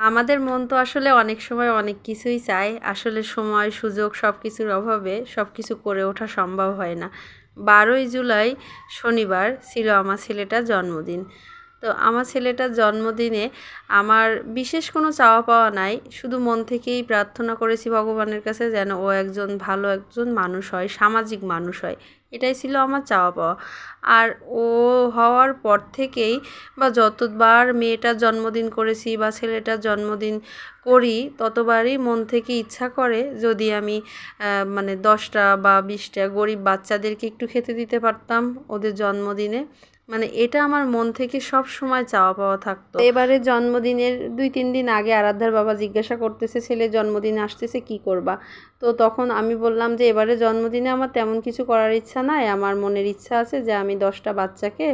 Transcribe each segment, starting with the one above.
আমাদের মন তো আসলে অনেক সময় অনেক কিছুই চায়। আসলে সময়, সুযোগ সব কিছুর অভাবে সব কিছু করে ওঠা সম্ভব হয় না। বারোই জুলাই শনিবার ছিল আমার ছেলেটার জন্মদিন। তো আমার ছেলেটার জন্মদিনে আমার বিশেষ কোনো চাওয়া পাওয়া নাই। শুধু মন থেকেই প্রার্থনা করেছি ভগবানের কাছে যেন ও একজন ভালো একজন মানুষ হয়, সামাজিক মানুষ হয়। এটাই ছিল আমার চাওয়া পাওয়া। আর ও হওয়ার পর থেকেই বা যতবার মেয়েটার জন্মদিন করেছি বা ছেলেটার জন্মদিন করি, ততবারই মন থেকে ইচ্ছা করে যদি আমি মানে দশটা বা বিশটা গরিব বাচ্চাদেরকে একটু খেতে দিতে পারতাম ওদের জন্মদিনে। মানে এটা আমার মন থেকে সব সময় চাওয়া পাওয়া থাকতো। এবারে জন্মদিনের দুই তিন দিন আগে আরাধ্যার বাবা জিজ্ঞাসা করতেছে ছেলের জন্মদিন আসতেছে, কি করবা? তো তখন আমি বললাম যে এবারে জন্মদিনে আমার তেমন কিছু করার ইচ্ছা নাই। আমার মনের ইচ্ছা আছে যে আমি দশটা বাচ্চাকে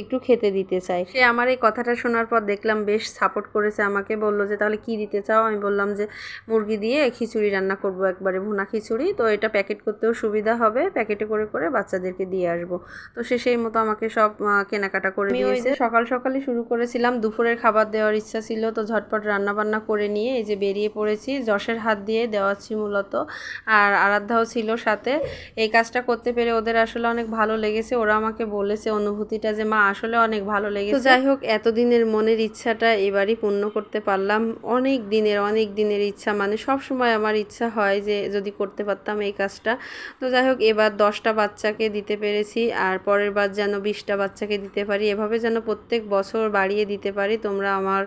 একটু খেতে দিতে চাই। সে আমার এই কথাটা শোনার পর দেখলাম বেশ সাপোর্ট করেছে আমাকে। বলল যে তাহলে কি দিতে চাও? আমি বললাম যে মুরগি দিয়ে খিচুড়ি রান্না করব একবারে ভুনা খিচুড়ি। তো এটা প্যাকেট করতেও সুবিধা হবে। প্যাকেটে করে করে বাচ্চাদেরকে দিয়ে আসব। তো সে সেই মতো আমাকে সব কেনাকাটা করে দিয়েছে। সকাল সকালে শুরু করেছিলাম। দুপুরের খাবার দেওয়ার ইচ্ছা ছিল। তো ঝটপট রান্না বান্না করে নিয়ে এই যে বেরিয়ে পড়েছি। যশের হাত দিয়ে দেওয়াচ্ছি মূলত। আর আরাধ্যাও ছিল সাথে। এই কাজটা করতে পেরে ওদের আসলে অনেক ভালো লেগেছে। ওরা আমাকে বলেছে অনুভূতিটা যে, মা, আসলে অনেক ভালো লেগেছে। যাই হোক, এতদিনের মনের ইচ্ছাটা এবারই পূর্ণ করতে পারলাম। অনেক দিনের অনেক দিনের ইচ্ছা মানে সব সময় আমার ইচ্ছা হয় যে, যদি করতে পারতাম এই কাজটা। তো যাই হোক, এবার দশটা বাচ্চাকে দিতে পেরেছি, আর পরের বার যেন বিশটা বাচ্চাকে দিতে পারি। এভাবে যেন প্রত্যেক বছর বাড়িয়ে দিতে পারি। তোমরা আমার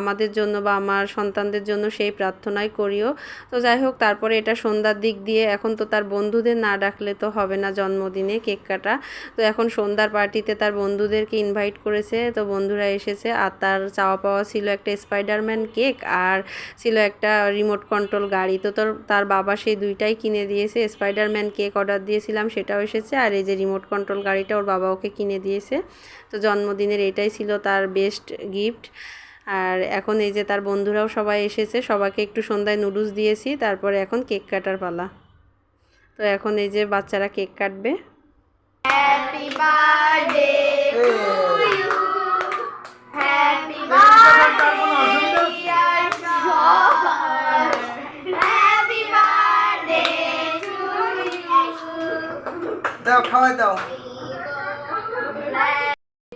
আমাদের জন্য বা আমার সন্তানদের জন্য সেই প্রার্থনাই করিও। তো যাই হোক, তারপরে এটা সন্ধ্যার দিক দিয়ে, এখন তো তার বন্ধুদের না ডাকলে তো হবে না জন্মদিনে কেক কাটা। তো এখন সন্ধ্যার পার্টিতে তার বন্ধুদেরকে ইনভাইট করেছে, তো বন্ধুরা এসেছে। আর তার চাওয়া পাওয়া ছিল একটা স্পাইডারম্যান কেক আর ছিল একটা রিমোট কন্ট্রোল গাড়ি। তো তোর, তার বাবা সেই দুইটাই কিনে দিয়েছে। স্পাইডারম্যান কেক অর্ডার দিয়েছিলাম, সেটাও এসেছে। আর এই যে রিমোট কন্ট্রোল গাড়িটা ওর বাবা ওকে কিনে দিয়েছে। তো জন্মদিনের এটাই ছিল তার বেস্ট গিফট আর এখন এই যে তার বন্ধুরাও সবাই এসেছে সবাইকে একটু সন্ধ্যায় নুডলস দিয়েছি তারপরে এখন কেক কাটার পালা। তো এখন এই যে বাচ্চারা কেক কাটবে. দাও খাওয়াই দাও।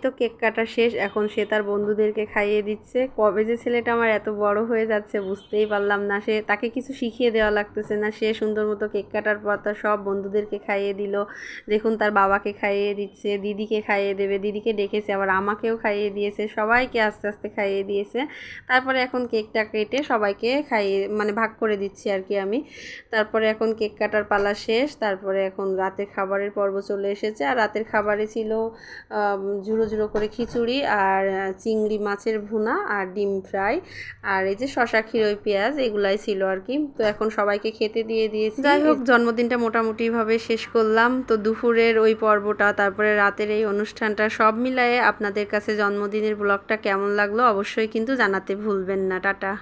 তো কেক কাটা শেষ, এখন সে তার বন্ধুদেরকে খাইয়ে দিচ্ছে। কবে যে ছেলেটা আমার এত বড় হয়ে যাচ্ছে বুঝতেই পারলাম না। সে তাকে কিছু শিখিয়ে দেওয়া লাগতেছে না। সে সুন্দর মতো কেক কাটার পর তার সব বন্ধুদেরকে খাইয়ে দিল। দেখুন তার বাবাকে খাইয়ে দিচ্ছে, দিদিকে খাইয়ে দেবে, দিদিকে ডেকেছে, আবার আমাকেও খাইয়ে দিয়েছে, সবাইকে আস্তে আস্তে খাইয়ে দিয়েছে। তারপরে এখন কেকটা কেটে সবাইকে খাইয়ে মানে ভাগ করে দিচ্ছি আর কি আমি। তারপরে এখন কেক কাটার পালা শেষ, তারপরে এখন রাতের খাবারের পর্ব চলে এসেছে। আর রাতের খাবারে ছিল ঝুড়ো ঝুড়ো করে খিচুড়ি আর চিংড়ি মাছের ভুনা আর ডিম ফ্রাই। আর এই যে শশা ক্ষীরই পেঁয়াজ এগুলাই ছিল আর কি। তো এখন সবাইকে খেতে দিয়ে দিয়েছি। যাই হোক জন্মদিনটা মোটামুটিভাবে শেষ করলাম। তো দুপুরের ওই পর্বটা তারপরে রাতের এই অনুষ্ঠানটা সব মিলায়ে আপনাদের কাছে জন্মদিনের ব্লগটা কেমন লাগল অবশ্যই কিন্তু জানাতে ভুলবেন না। টাটা।